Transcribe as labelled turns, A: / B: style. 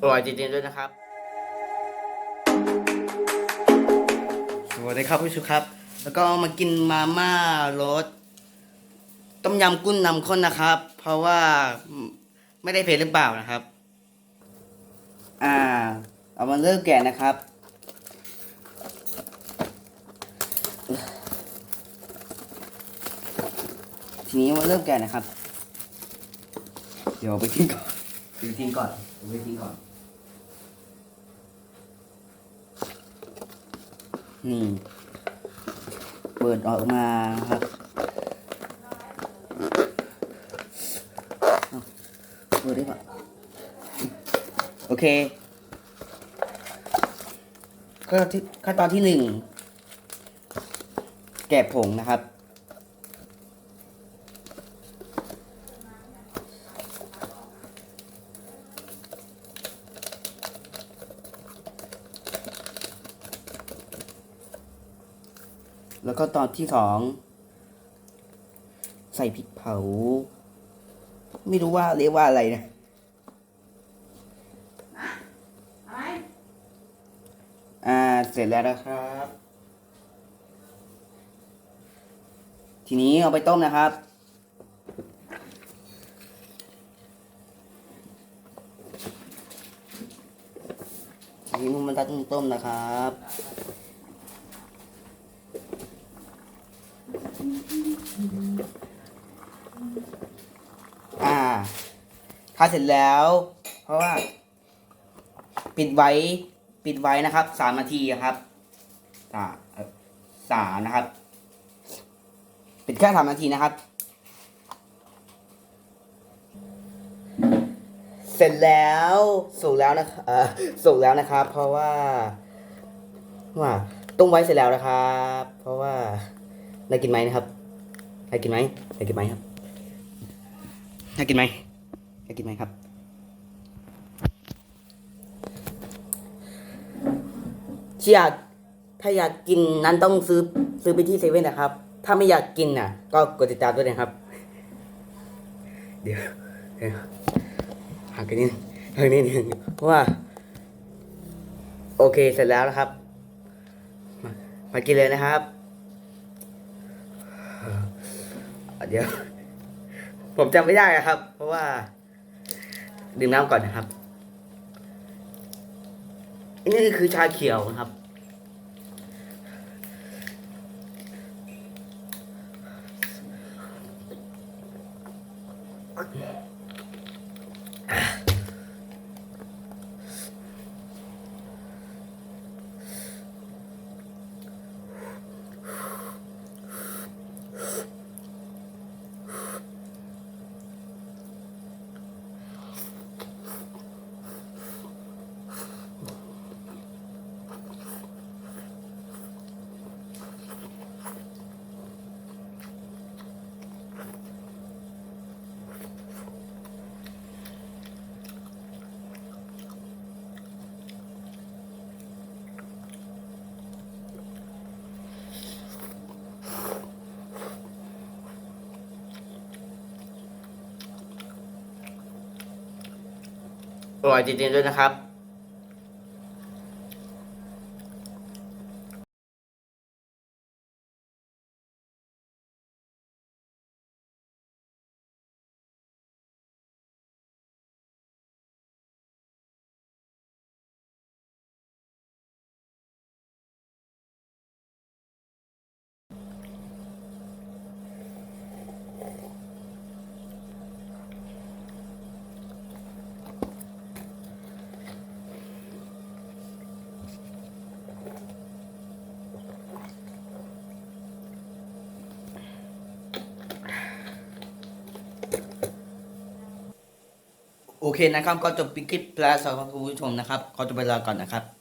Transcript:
A: อร่อยจริงๆด้วยนะครับ สวัสดีครับผู้ชมครับ แล้วก็มากินมาม่ารสต้มยำกุ้งนำข้นนะครับ เพราะว่าไม่ได้เผ็ดหรือเปล่านะครับ อ่า เอามาเริ่มแกะนะครับทีนี้มาเริ่มแกะนะครับ เดี๋ยวเอาไปทิ้งก่อนเดี๋ยวทิ้งก่อนเอาไปทิ้งก่อน นี่ เปิดออกมาครับเปิดได้ปะโอเคขั้นตอนที่ขั้นตอนที่หนึ่งแกะผงนะครับ แล้วก็ตอนที่สองใส่พริกเผา ไม่รู้ว่าเรียกว่าอะไรนะ
B: อะไร
A: อ่าเสร็จแล้วนะครับ ทีนี้เอาไปต้มนะครับ ทีนี้มันตัดต้มนะครับ อ่าถ้าเสร็จแล้ว เพราะว่า ปิดไว้ ปิดไว้นะครับสามนาทีอะครับสามสามนะครับ ปิดแค่สามนาทีนะครับ เสร็จแล้วสุกแล้วนะเออสุกแล้วนะครับ เพราะว่าว่าต้มไว้เสร็จแล้วนะครับ เพราะว่า น่ากินไหมนะครับน่ากินไหมน่ากินไหมครับน่ากินไหมน่ากินไหมครับที่อยากถ้าอยากกินนั้นต้องซื้อซื้อไปที่เซเว่นนะครับ ถ้าไม่อยากกินน่ะ ก็กดติดตามด้วยนะครับ เดี๋ยวเดี๋ยวหากันนิดนึงเฮ้ยนิดนึงเพราะว่า โอเคเสร็จแล้วนะครับ มามากินเลยนะครับเอ่อ เดี๋ยว ผมจำไม่ได้ครับ เพราะว่า ดื่มน้ำก่อนนะครับอันนี้คือชาเขียวนะครับ อร่อยจริงๆด้วยนะครับ เคนะครับก็จบคลิปแล้วสำหรับคุณผู้ชมนะครับขอจะไปลาก่อนนะครับ